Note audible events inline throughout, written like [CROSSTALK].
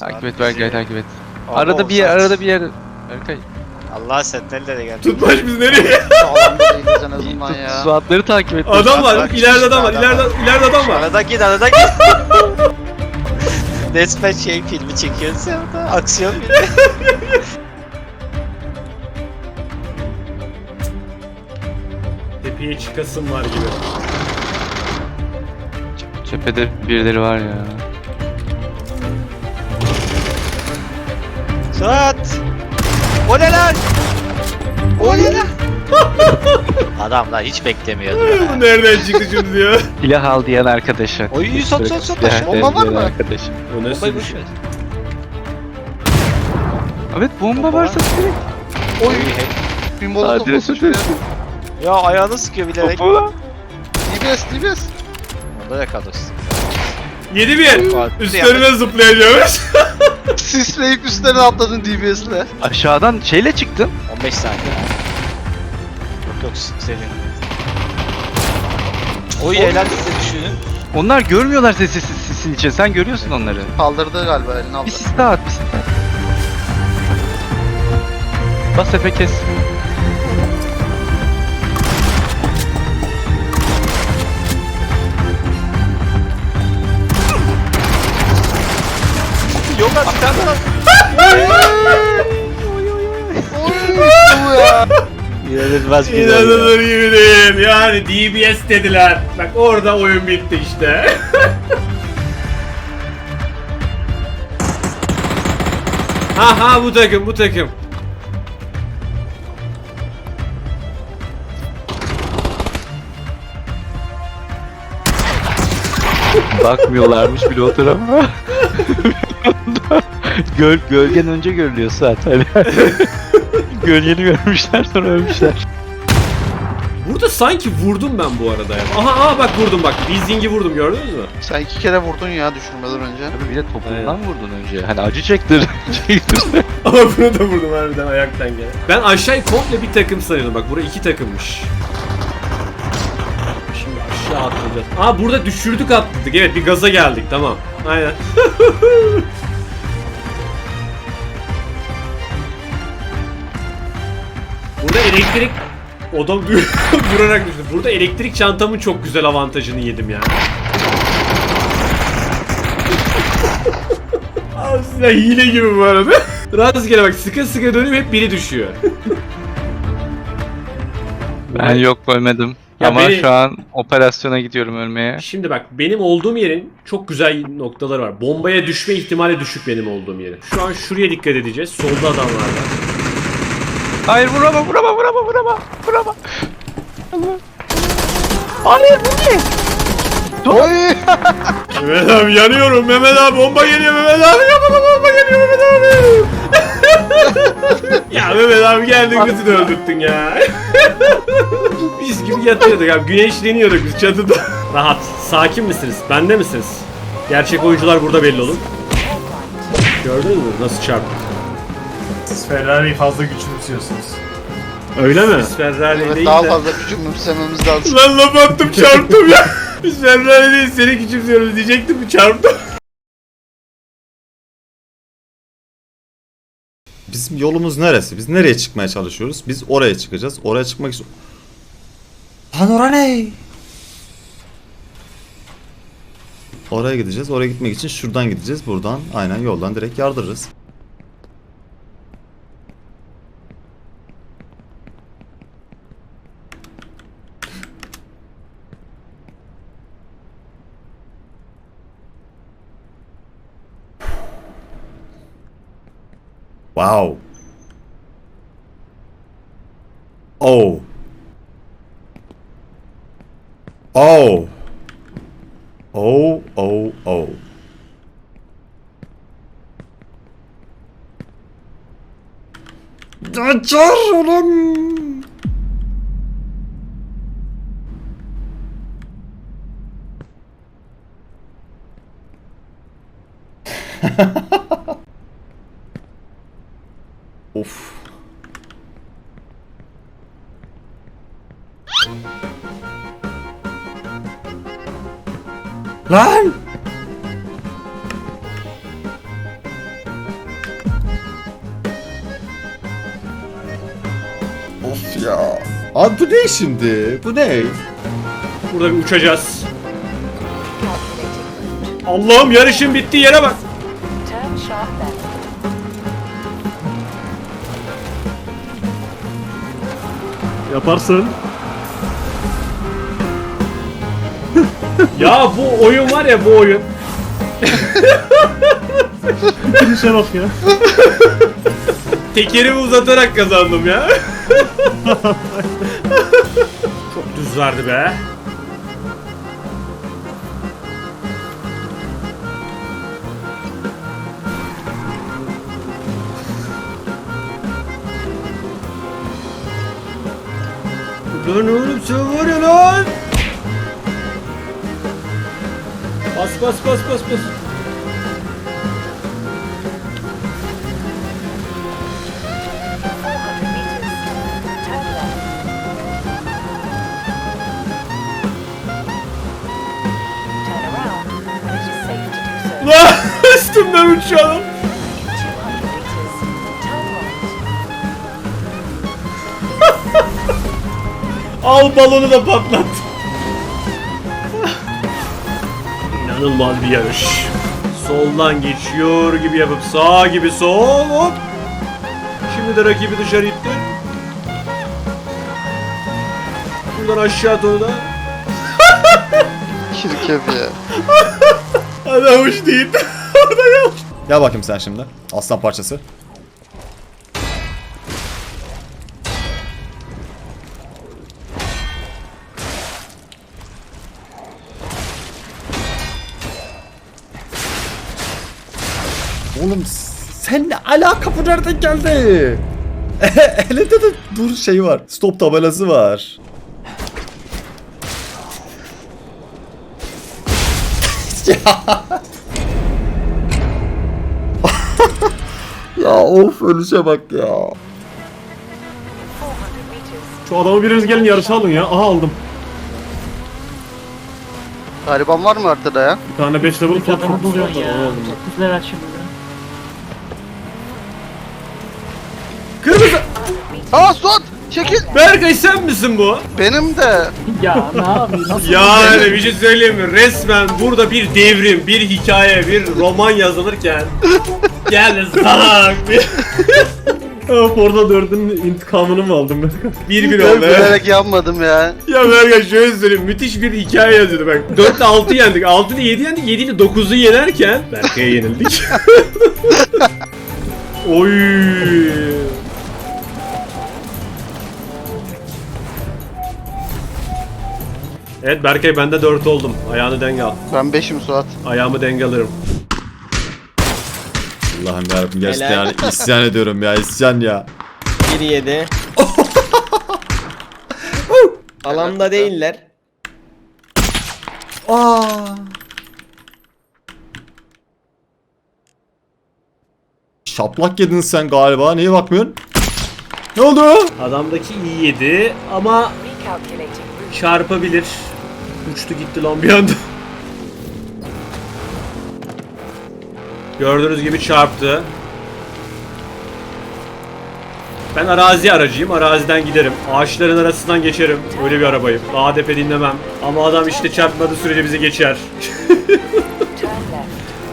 Takip et Berkay takip et. Ama Arada bir yer arada bir yer. Berkay. Allah sen nerelere geldin? Tutmaç biz nereye? Alanda değiliz en azından ya. Suatları takip et. Adam var. İleride adam var. ileride ileride adam var. Arada git arada git. [LAUGHS] Resmen şey filmi çekiyorsun ya orada. Aksiyon filmi. [LAUGHS] Tepeye çıkasın var gibi. Cephede birileri var ya. Suat! O ne lan? O ne lan? [LAUGHS] Adamlar hiç beklemiyordu. Bu nereden çıktı şimdi diyor. [LAUGHS] Silah al diyen arkadaşa. Oy, sok, sok, sok, Silah bomba var diyen mı? Arkadaş. O Bombayı bir boş ver. Evet bomba Bomba varsa direkt. Oy. Pinball Hadi topu sıçrıyor. Ya ayağını sıkıyor bilerek. Topu lan. DBS DBS. Onda yakalırsın. 7 1. Farklı Üstlerine zıplayacağız. [LAUGHS] Sisleyip üstlerine atladın DBS'le. Aşağıdan şeyle çıktın. 15 saniye. Yok yok senin. Oy helal size düşünün. Onlar görmüyorlar sesi sisin için. Sen görüyorsun onları. Kaldırdı galiba elini aldı. Bir sis daha at bir sis daha. at. Bas efe kes. Yok artık sen lan. İnanılmaz bir İnanılır gibi değil. Yani DBS dediler. Bak orada oyun bitti işte. [LAUGHS] ha ha bu takım bu takım. Bakmıyorlarmış bile o tarafa. [LAUGHS] [LAUGHS] Göl, gölgen önce görülüyor zaten. [LAUGHS] Gölgeni görmüşler sonra ölmüşler. Burada sanki vurdum ben bu arada ya. Aha aha bak vurdum bak. Dizing'i vurdum gördünüz mü? Sen iki kere vurdun ya düşürmeden önce. Tabii bir de topundan Aynen. vurdun önce. Hani acı çektir. çektir. [LAUGHS] Ama bunu da vurdum harbiden ayaktan gene. Ben aşağıyı komple bir takım sanıyordum. Bak bura iki takımmış. Şimdi aşağı atlayacağız. Aa burada düşürdük atladık. Evet bir gaza geldik tamam. Aynen. Elektrik Odam [LAUGHS] vurarak düştü. Burada elektrik çantamın çok güzel avantajını yedim ya. [LAUGHS] Aslında hile gibi bu arada. [LAUGHS] Rastgele bak sıkı sıkı dönüp hep biri düşüyor. ben yok ölmedim. Ya Ama beni- şu an operasyona gidiyorum ölmeye. Şimdi bak benim olduğum yerin çok güzel noktaları var. Bombaya düşme ihtimali düşük benim olduğum yerin. Şu an şuraya dikkat edeceğiz. Solda adamlar var. Hayır vurama vurama vurama vurama vurama. Hayır bu ne? Oy. [LAUGHS] Mehmet abi yanıyorum Mehmet abi bomba geliyor Mehmet abi yapma bomba geliyor Mehmet abi. [LAUGHS] ya Mehmet abi geldin bizi de öldürttün ya. [LAUGHS] biz gibi yatıyorduk abi güneşleniyorduk biz çatıda. Rahat sakin misiniz? Bende misiniz? Gerçek oyuncular burada belli olur. Gördünüz mü nasıl çarptı? Siz Ferrari'yi fazla küçümsüyorsunuz. Öyle mi? Biz Ferrari Evet değil daha de. fazla küçülmememiz lazım. Lan laf attım çarptım ya. [LAUGHS] Biz Ferrari değil seni küçümsüyoruz diyecektim çarptım. Bizim yolumuz neresi? Biz nereye çıkmaya çalışıyoruz? Biz oraya çıkacağız. Oraya çıkmak için... Lan ora ne? Oraya gideceğiz. Oraya gitmek için şuradan gideceğiz. Buradan aynen yoldan direkt yardırırız. Wow. Oh. Oh. Oh, oh, oh. Açar Lan! Of ya. Abi bu ne şimdi? Bu ne? Burada bir uçacağız. Allah'ım yarışın bittiği yere bak. Yaparsın. Ya bu oyun var ya bu oyun. Finish'e bak ya. Tekerimi uzatarak kazandım ya. Çok düz verdi be. Lan oğlum sen var ya lan. Bas bas bas bas bas. 400 meters. Turn left. Turn around when it is safe to do so. Lan üstümden uçuyorum. 200 meters. Turn right. Al balonu da patlat. İnanılmaz bir yarış. Soldan geçiyor gibi yapıp sağ gibi sol hop. Şimdi de rakibi dışarı itti. Buradan aşağı doğru da. Çirkef ya. [LAUGHS] Adam uç değil. [LAUGHS] Gel bakayım sen şimdi. Aslan parçası. Oğlum sen ne alaka bu nereden geldi? [LAUGHS] Elinde de dur şeyi var. Stop tabelası var. [LAUGHS] [LAUGHS] ya of ölüşe bak ya. 400 meters. Şu adamı biriniz gelin yarışa alın ya. Aha aldım. Gariban var mı arkada ya? Bir tane 5 level platform onu aldım. 9 level şimdi. Aa Suat! Çekil! Berkay sen misin bu? Benim de. Ya ne yapayım? Nasıl Yani bir şey söyleyeyim mi? Resmen burada bir devrim, bir hikaye, bir roman yazılırken [LAUGHS] gel salak [LAUGHS] bir, Hop orada 4'ün intikamını mı aldım ben? [LAUGHS] bir bir Ben oldu. bilerek yanmadım ya. Ya Berkay şöyle söyleyeyim müthiş bir hikaye yazıyordu bak. 4 ile 6 yendik, 6 ile 7 yendik, 7 ile 9'u yenerken Berkay'a yenildik. Oy. Evet Berkay ben de 4 oldum. Ayağını denge al. Ben beşim Suat. Ayağımı denge alırım. Allah'ım yarabbim gerçekten yani isyan ediyorum ya isyan ya. 1-7. [LAUGHS] Alanda değiller. Aa. Şaplak yedin sen galiba. Niye bakmıyorsun? Ne oldu? Adamdaki iyi yedi ama çarpabilir. Uçtu gitti lan bir anda. Gördüğünüz gibi çarptı. Ben arazi aracıyım. Araziden giderim. Ağaçların arasından geçerim. Öyle bir arabayım. ADP dinlemem. Ama adam işte çarpmadığı sürece bizi geçer. [LAUGHS]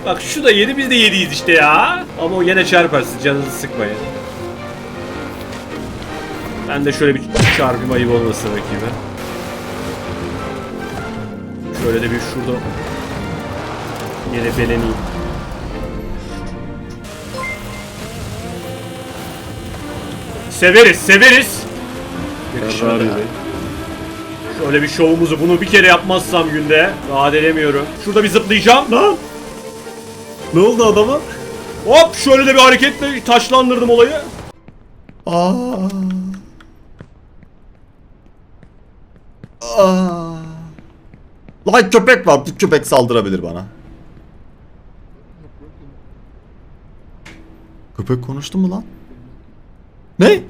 Bak şu da yedi biz de yediyiz işte ya. Ama o yine çarparsın canınızı sıkmayın. Ben de şöyle bir çarpayım ayıp olmasın rakibe. Şöyle de bir şurada yine beleneyim. Severiz, severiz. Ferrari Bey. Şöyle bir şovumuzu bunu bir kere yapmazsam günde rahat edemiyorum. Şurada bir zıplayacağım. Lan! Ne oldu adama? Hop şöyle de bir hareketle taşlandırdım olayı. Aa. Aa. Lan köpek var. Bu köpek saldırabilir bana. Köpek konuştu mu lan? Ne?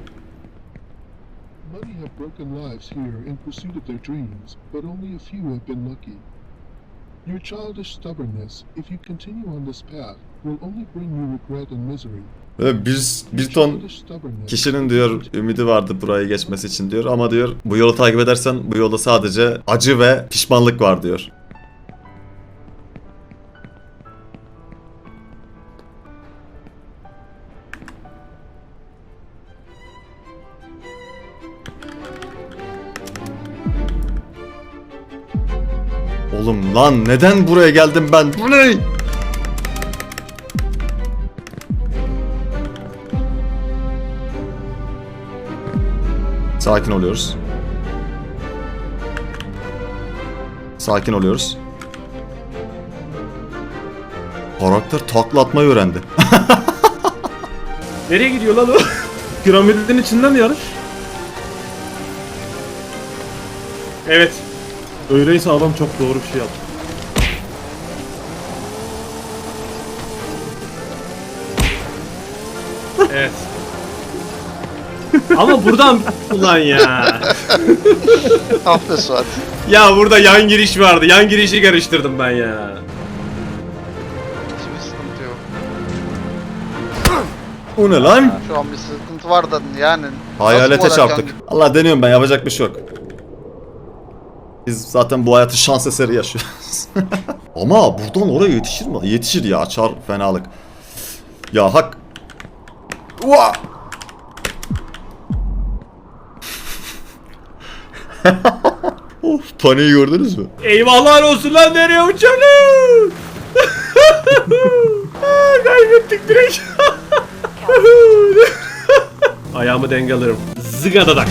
Many have broken lives here in pursuit of their dreams, but only a few have been lucky. Your childish stubbornness, if you continue on this path, will only bring you regret and misery. Ve bir, bir ton kişinin diyor ümidi vardı burayı geçmesi için diyor ama diyor bu yolu takip edersen bu yolda sadece acı ve pişmanlık var diyor. Oğlum lan neden buraya geldim ben? Bu ne? Sakin oluyoruz. Sakin oluyoruz. Karakter takla atmayı öğrendi. [LAUGHS] Nereye gidiyor lan o? [LAUGHS] Piramidin içinde mi yarış? evet. Öyleyse adam çok doğru bir şey yaptı. Evet. Ama buradan ulan ya. Be Suat. Ya burada yan giriş vardı. Yan girişi karıştırdım ben ya. Hiçbir sıkıntı yok. O ne lan? Şu an bir sıkıntı var da yani. Hayalete nasıl çarptık. can- Allah deniyorum ben yapacak bir şey yok. Biz zaten bu hayatı şans eseri yaşıyoruz. [LAUGHS] Ama buradan oraya yetişir mi? Yetişir ya çar fenalık. Ya hak. Ua! Paniği gördünüz mü? Eyvahlar olsun lan nereye uçalım? [LAUGHS] Kaybettik direkt. [LAUGHS] Ayağımı denge alırım. Zıgadadak.